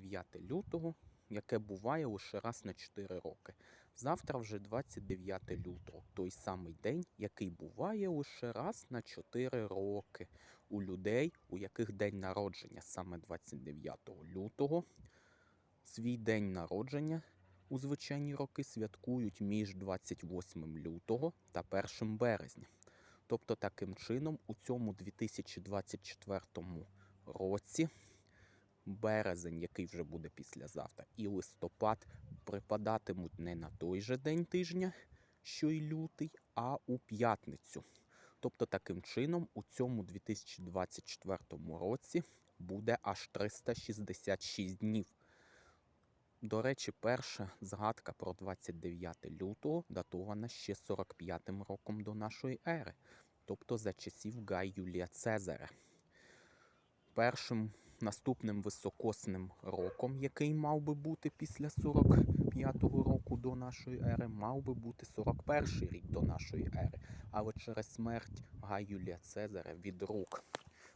29 лютого, яке буває лише раз на 4 роки. Завтра вже 29 лютого, той самий день, який буває лише раз на 4 роки. У людей, у яких день народження саме 29 лютого, свій день народження у звичайні роки святкують між 28 лютого та 1 березня. Тобто, таким чином, у цьому 2024 році березень, який вже буде післязавтра, і листопад припадатимуть не на той же день тижня, що й лютий, а у п'ятницю. Тобто, таким чином, у цьому 2024 році буде аж 366 днів. До речі, перша згадка про 29 лютого датована ще 45-м роком до нашої ери, тобто за часів Гай Юлія Цезаря. Першим наступним високосним роком, який мав би бути після 45-го року до нашої ери, мав би бути 41-й рік до нашої ери. Але через смерть Гай Юлія Цезаря від рук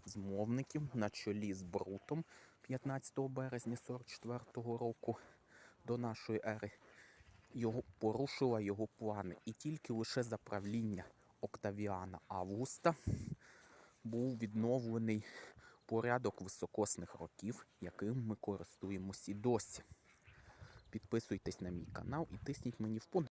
змовників на чолі з Брутом 15 березня 44-го року до нашої ери його порушила його плани. І тільки лише за правління Октавіана Августа був відновлений порядок високосних років, яким ми користуємося і досі. Підписуйтесь на мій канал і тисніть мені вподобайки.